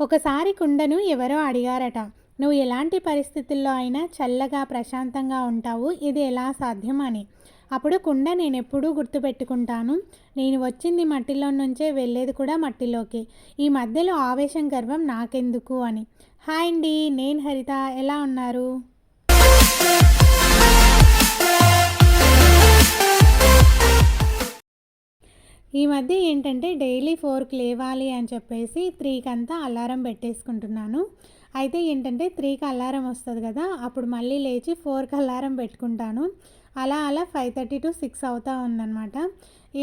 ఒకసారి కుండను ఎవరో అడిగారట నువ్వు ఎలాంటి పరిస్థితుల్లో అయినా చల్లగా ప్రశాంతంగా ఉంటావు ఇది ఎలా సాధ్యం? అని. అప్పుడు కుండ నేను ఎప్పుడూ గుర్తుపెట్టుకుంటాను. నేను వచ్చింది మట్టిలో నుంచే వెళ్ళేది కూడా మట్టిలోకి. ఈ మధ్యలో ఆవేశం గర్వం నాకెందుకు? అని. హాయ్ అండి నేను హరిత. ఎలా ఉన్నారు? ఈ మధ్య ఏంటంటే డైలీ ఫోర్కి లేవాలి అని చెప్పేసి త్రీకి అంతా అలారం పెట్టేసుకుంటున్నాను. అయితే ఏంటంటే త్రీకి అలారం వస్తుంది కదా అప్పుడు మళ్ళీ లేచి ఫోర్కి అలారం పెట్టుకుంటాను. అలా అలా ఫైవ్ థర్టీ టు సిక్స్ అవుతూ ఉందన్నమాట.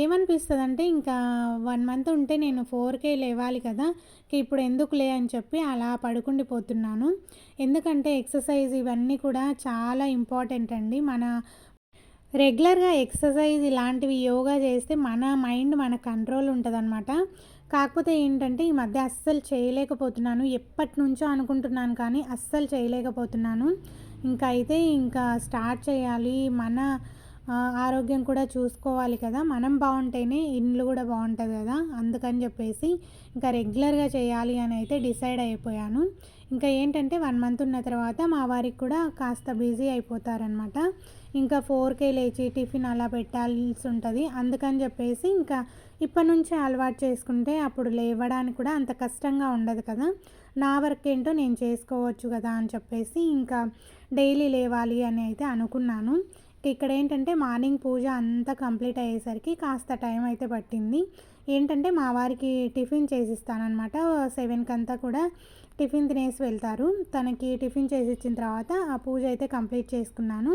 ఏమనిపిస్తుంది అంటే ఇంకా వన్ మంత్ ఉంటే నేను ఫోర్కే లేవాలి కదా ఇప్పుడు ఎందుకు లే అని చెప్పి అలా పడుకుండిపోతున్నాను. ఎందుకంటే ఎక్సర్సైజ్ ఇవన్నీ కూడా చాలా ఇంపార్టెంట్ అండి. మన రెగ్యులర్గా ఎక్సర్సైజ్ ఇలాంటివి యోగా చేస్తే మన మైండ్ మన కంట్రోల్ ఉంటుందన్నమాట. కాకపోతే ఏంటంటే ఈ మధ్య అస్సలు చేయలేకపోతున్నాను. ఎప్పటి నుంచో అనుకుంటున్నాను కానీ అస్సలు చేయలేకపోతున్నాను. ఇంకా అయితే ఇంకా స్టార్ట్ చేయాలి. మన ఆరోగ్యం కూడా చూసుకోవాలి కదా. మనం బాగుంటేనే ఇండ్లు కూడా బాగుంటుంది కదా. అందుకని చెప్పేసి ఇంకా రెగ్యులర్గా చేయాలి అని అయితే డిసైడ్ అయిపోయాను. ఇంకా ఏంటంటే వన్ మంత్ ఉన్న తర్వాత మా వారికి కూడా కాస్త బిజీ అయిపోతారనమాట ఇంకా ఫోర్కే లేచి టిఫిన్ అలా పెట్టాల్సి ఉంటుంది. అందుకని చెప్పేసి ఇంకా ఇప్పటి నుంచే అలవాటు చేసుకుంటే అప్పుడు లేవడానికి కూడా అంత కష్టంగా ఉండదు కదా. నా వర్క్ ఏంటో నేను చేసుకోవచ్చు కదా అని చెప్పేసి ఇంకా డైలీ లేవాలి అని అయితే అనుకున్నాను. ఇక్కడ ఏంటంటే మార్నింగ్ పూజ అంతా కంప్లీట్ అయ్యేసరికి కాస్త టైం అయితే పట్టింది. ఏంటంటే మా వారికి టిఫిన్ చేసిస్తానమాట సెవెన్కి అంతా కూడా టిఫిన్ తినేసి వెళ్తారు. తనకి టిఫిన్ చేసి ఇచ్చిన తర్వాత ఆ పూజ అయితే కంప్లీట్ చేసుకున్నాను.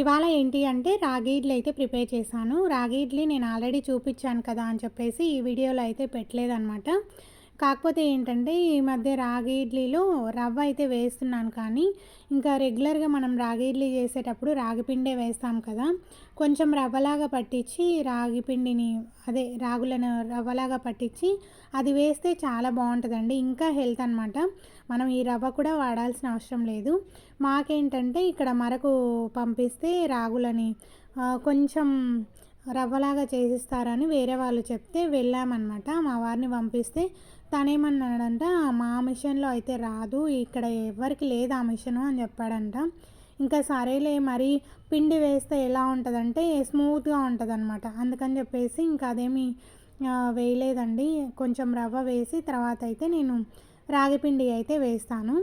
ఇవాళ ఏంటి అంటే రాగి ఇడ్లీ అయితే ప్రిపేర్ చేశాను. రాగి ఇడ్లీ నేను ఆల్రెడీ చూపించాను కదా అని చెప్పేసి ఈ వీడియోలో అయితే పెట్టలేదన్నమాట. కాకపోతే ఏంటంటే ఈ మధ్య రాగి ఇడ్లీలో రవ్వ అయితే వేస్తున్నాను కానీ ఇంకా రెగ్యులర్గా మనం రాగి ఇడ్లీ చేసేటప్పుడు రాగి పిండే వేస్తాం కదా కొంచెం రవ్వలాగా పట్టించి రాగి పిండిని అదే రాగులను రవ్వలాగా పట్టించి అది వేస్తే చాలా బాగుంటుందండి ఇంకా హెల్త్ అనమాట మనం ఈ రవ్వ కూడా వాడాల్సిన అవసరం లేదు. మాకేంటంటే ఇక్కడ మరకు పంపిస్తే రాగులని కొంచెం రవ్వలాగా చేసిస్తారని వేరే వాళ్ళు చెప్తే వెళ్ళామన్నమాట. మా వారిని పంపిస్తే తనేమన్నాడంట మా మిషన్లో అయితే రాదు ఇక్కడ ఎవరికి లేదు ఆ మిషను అని చెప్పాడంట. ఇంకా సరేలే మరి పిండి వేస్తే ఎలా ఉంటుందంటే స్మూత్గా ఉంటుంది అనమాట అందుకని చెప్పేసి ఇంకా అదేమి వేయలేదండి. కొంచెం రవ్వ వేసి తర్వాత అయితే నేను రాగి పిండి అయితే వేస్తాను.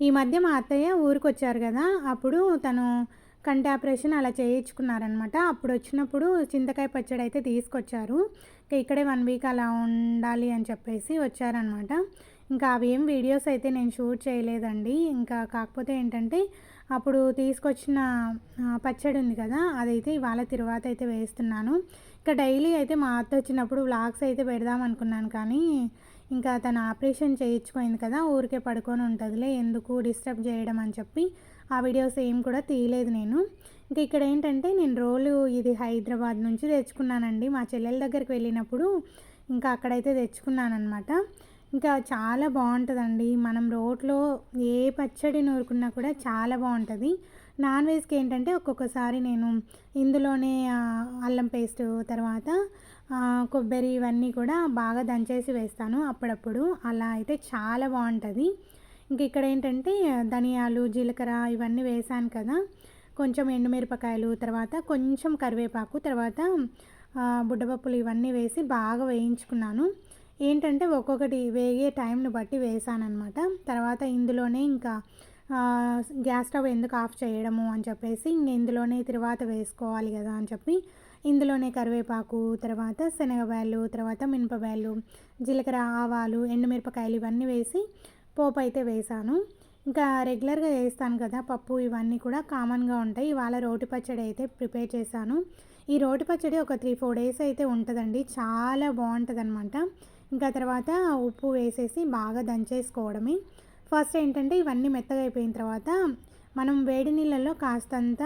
ఈ మధ్య మా అత్తయ్య ఊరికి వచ్చారు కదా అప్పుడు తను కంటి ఆపరేషన్ అలా చేయించుకున్నారనమాట. అప్పుడు వచ్చినప్పుడు చింతకాయ పచ్చడి అయితే తీసుకొచ్చారు ఇక్కడే వన్ వీక్ అలా ఉండాలి అని చెప్పేసి వచ్చారనమాట. ఇంకా అవి ఏం వీడియోస్ అయితే నేను షూట్ చేయలేదండి. ఇంకా కాకపోతే ఏంటంటే అప్పుడు తీసుకొచ్చిన పచ్చడి ఉంది కదా అదైతే ఇవాళ తిరువాత అయితే వేస్తున్నాను. ఇంకా డైలీ అయితే మా అత్త వచ్చినప్పుడు వ్లాగ్స్ అయితే పెడదాం అనుకున్నాను కానీ ఇంకా తను ఆపరేషన్ చేయించుకోయింది కదా ఊరికే పడుకొని ఉంటుందిలే ఎందుకు డిస్టర్బ్ చేయడం అని చెప్పి ఆ వీడియోస్ ఏం కూడా తీయలేదు నేను. ఇంకా ఇక్కడ ఏంటంటే నేను రోలు ఇది హైదరాబాద్ నుంచి తెచ్చుకున్నానండి. మా చెల్లెల దగ్గరికి వెళ్ళినప్పుడు ఇంకా అక్కడైతే తెచ్చుకున్నాను అనమాట ఇంకా చాలా బాగుంటుందండి. మనం రోట్లో ఏ పచ్చడి నూరుకున్నా కూడా చాలా బాగుంటుంది. నాన్ వెజ్కి ఏంటంటే ఒక్కొక్కసారి నేను ఇందులోనే అల్లం పేస్ట్ తర్వాత కొబ్బరి ఇవన్నీ కూడా బాగా దంచేసి వేస్తాను అప్పుడప్పుడు. అలా అయితే చాలా బాగుంటుంది. ఇంక ఇక్కడ ఏంటంటే ధనియాలు జీలకర్ర ఇవన్నీ వేసాను కదా. కొంచెం ఎండుమిరపకాయలు తర్వాత కొంచెం కరివేపాకు తర్వాత బుడ్డపప్పులు ఇవన్నీ వేసి బాగా వేయించుకున్నాను. ఏంటంటే ఒక్కొక్కటి వేగే టైంని బట్టి వేసానమాట తర్వాత ఇందులోనే ఇంకా గ్యాస్ స్టవ్ ఎందుకు ఆఫ్ చేయడము అని చెప్పేసి ఇంక ఇందులోనే తర్వాత వేసుకోవాలి కదా అని చెప్పి ఇందులోనే కరివేపాకు తర్వాత శనగబాయలు తర్వాత మినపబాయలు జీలకర్ర ఆవాలు ఎండుమిరపకాయలు ఇవన్నీ వేసి పోపు అయితే వేసాను. ఇంకా రెగ్యులర్గా వేస్తాను కదా పప్పు ఇవన్నీ కూడా కామన్గా ఉంటాయి. ఇవాళ రోటి పచ్చడి అయితే ప్రిపేర్ చేశాను. ఈ రోటి పచ్చడి ఒక త్రీ ఫోర్ డేస్ అయితే ఉంటుందండి. చాలా బాగుంటుంది అనమాట ఇంకా తర్వాత ఉప్పు వేసేసి బాగా దంచేసుకోవడమే. ఫస్ట్ ఏంటంటే ఇవన్నీ మెత్తగా అయిపోయిన తర్వాత మనం వేడి నీళ్ళల్లో కాస్తంత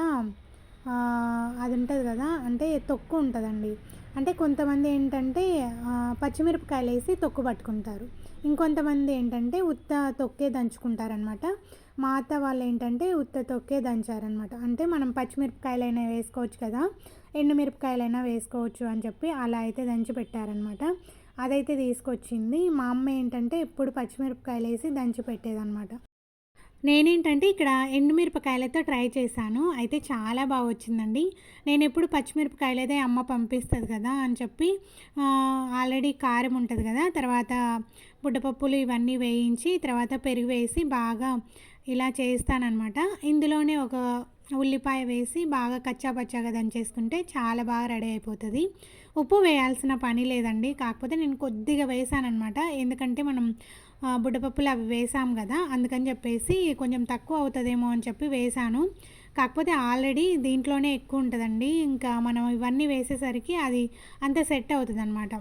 అది ఉంటుంది కదా. అంటే తొక్కు ఉంటుందండి. అంటే కొంతమంది ఏంటంటే పచ్చిమిరపకాయలు వేసి తొక్కు పట్టుకుంటారు. ఇంకొంతమంది ఏంటంటే ఉత్త తొక్కే దంచుకుంటారనమాట మా అత్త వాళ్ళు ఏంటంటే ఉత్త తొక్కే దంచారనమాట అంటే మనం పచ్చిమిరపకాయలైనా వేసుకోవచ్చు కదా. ఎండుమిరపకాయలైనా వేసుకోవచ్చు అని చెప్పి అలా అయితే దంచి పెట్టారనమాట అదైతే తీసుకొచ్చింది. మా అమ్మ ఏంటంటే ఎప్పుడు పచ్చిమిరపకాయలు వేసి దంచి పెట్టేదనమాట నేనేంటంటే ఇక్కడ ఎండుమిరపకాయలతో ట్రై చేశాను. అయితే చాలా బాగా వచ్చిందండి. నేను ఎప్పుడు పచ్చిమిరపకాయలు అయితే అమ్మ పంపిస్తుంది కదా అని చెప్పి ఆల్రెడీ కారం ఉంటుంది కదా తర్వాత బుడ్డపప్పులు ఇవన్నీ వేయించి తర్వాత పెరుగు వేసి బాగా ఇలా చేస్తానమాట ఇందులోనే ఒక ఉల్లిపాయ వేసి బాగా కచ్చా పచ్చాగా దంచేసుకుంటే చాలా బాగా రెడీ అయిపోతుంది. ఉప్పు వేయాల్సిన పని లేదండి. కాకపోతే నేను కొద్దిగా వేసానమాట ఎందుకంటే మనం బుడ్డపప్పులు అవి వేసాం కదా అందుకని చెప్పేసి కొంచెం తక్కువ అవుతుందేమో అని చెప్పి వేసాను. కాకపోతే ఆల్రెడీ దీంట్లోనే ఎక్కువ ఉంటుందండి. ఇంకా మనం ఇవన్నీ వేసేసరికి అది అంత సెట్ అవుతుంది అనమాట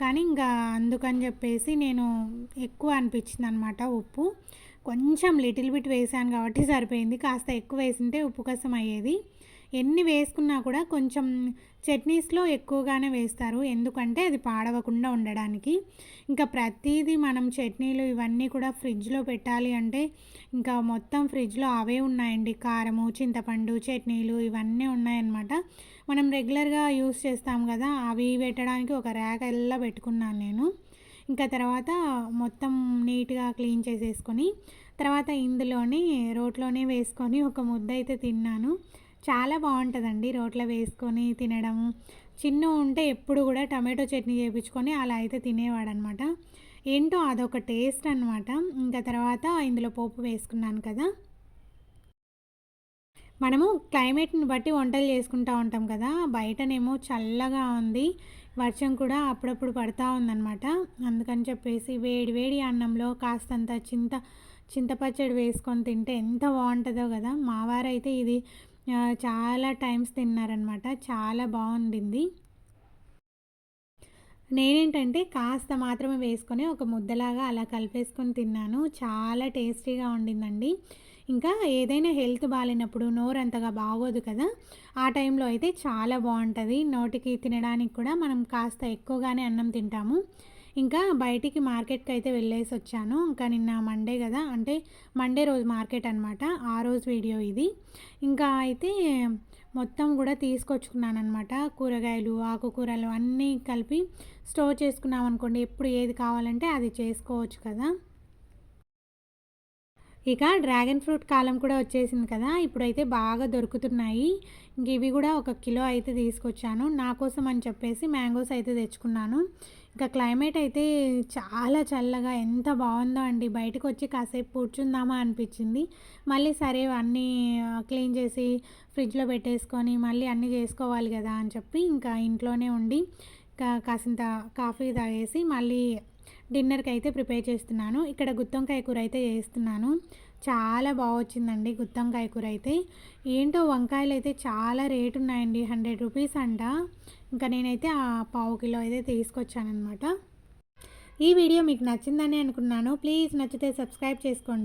కానీ ఇంకా అందుకని చెప్పేసి నేను ఎక్కువ అనిపించింది అనమాట ఉప్పు. కొంచెం లిటిల్ బిట్ వేసాను కాబట్టి సరిపోయింది. కాస్త ఎక్కువ వేసింటే ఉప్పు కసం అయ్యేది ఎన్ని వేసుకున్నా కూడా కొంచెం చట్నీస్లో ఎక్కువగానే వేస్తారు. ఎందుకంటే అది పాడవకుండా ఉండడానికి. ఇంకా ప్రతిదీ మనం చట్నీలు ఇవన్నీ కూడా ఫ్రిడ్జ్లో పెట్టాలి అంటే ఇంకా మొత్తం ఫ్రిడ్జ్లో అవే ఉన్నాయండి. కారము చింతపండు చట్నీలు ఇవన్నీ ఉన్నాయన్నమాట. మనం రెగ్యులర్గా యూస్ చేస్తాం కదా అవి పెట్టడానికి ఒక ర్యాక్ ఎల్లా పెట్టుకున్నాను నేను. ఇంకా తర్వాత మొత్తం నీట్గా క్లీన్ చేసేసుకొని తర్వాత ఇందులోనే రోట్లోనే వేసుకొని ఒక ముద్ద అయితే తిన్నాను. చాలా బాగుంటుందండి రోట్లో వేసుకొని తినడం. చిన్న ఉంటే ఎప్పుడు కూడా టమాటో చట్నీ చేయించుకొని అలా అయితే తినేవాడనమాట. ఏంటో అదొక టేస్ట్ అనమాట ఇంకా తర్వాత ఇందులో పోపు వేసుకున్నాను కదా. మనము క్లైమేట్ని బట్టి వంటలు చేసుకుంటూ ఉంటాం కదా. బయటనేమో చల్లగా ఉంది. వర్షం కూడా అప్పుడప్పుడు పడుతూ ఉందన్నమాట. అందుకని చెప్పేసి వేడి వేడి అన్నంలో కాస్తంత చింత చింతపచ్చడి వేసుకొని తింటే ఎంత బాగుంటుందో కదా. మా వారైతే ఇది చాలా టైమ్స్ తిన్నారనమాట చాలా బాగుండింది. నేనేంటంటే కాస్త మాత్రమే వేసుకొని ఒక ముద్దలాగా అలా కలిపేసుకొని తిన్నాను. చాలా టేస్టీగా ఉండిందండి. ఇంకా ఏదైనా హెల్త్ బాగాలేనప్పుడు నోరు అంతగా బాగోదు కదా. ఆ టైంలో అయితే చాలా బాగుంటుంది. నోటికి తినడానికి కూడా మనం కాస్త ఎక్కువగానే అన్నం తింటాము. ఇంకా బయటికి మార్కెట్కి అయితే వెళ్ళేసి వచ్చాను ఇంకా నిన్న మండే కదా. అంటే మండే రోజు మార్కెట్ అనమాట ఆ రోజు వీడియో ఇది. ఇంకా అయితే మొత్తం కూడా తీసుకొచ్చుకున్నాను అనమాట కూరగాయలు ఆకుకూరలు అన్నీ కలిపి స్టోర్ చేసుకున్నాం అనుకోండి ఎప్పుడు ఏది కావాలంటే అది చేసుకోవచ్చు కదా. ఇక డ్రాగన్ ఫ్రూట్ కాలం కూడా వచ్చేసింది కదా ఇప్పుడైతే బాగా దొరుకుతున్నాయి. ఇంక ఇవి కూడా ఒక కిలో అయితే తీసుకొచ్చాను. నా కోసం అని చెప్పేసి మ్యాంగోస్ అయితే తెచ్చుకున్నాను. ఇంకా క్లైమేట్ అయితే చాలా చల్లగా ఎంత బాగుందో అండి. బయటకు వచ్చి కాసేపు కూర్చుందామా అనిపించింది. మళ్ళీ సరే అన్నీ క్లీన్ చేసి ఫ్రిడ్జ్లో పెట్టేసుకొని మళ్ళీ అన్నీ చేసుకోవాలి కదా అని చెప్పి ఇంకా ఇంట్లోనే ఉండి కాసింత కాఫీ తాగేసి మళ్ళీ డిన్నర్కి అయితే ప్రిపేర్ చేస్తున్నాను. ఇక్కడ గుత్తొంకాయ కూర అయితే చేస్తున్నాను. చాలా బాగా వచ్చిందండి గుత్తంకాయ కూర అయితే ఏంటో వంకాయలు అయితే చాలా రేటు ఉన్నాయండి హండ్రెడ్ రూపీస్ అంట. ఇంకా నేనైతే ఆ పావు కిలో అయితే తీసుకొచ్చానమాట ఈ వీడియో మీకు నచ్చిందని అనుకున్నాను. ప్లీజ్ నచ్చితే సబ్స్క్రైబ్ చేసుకోండి.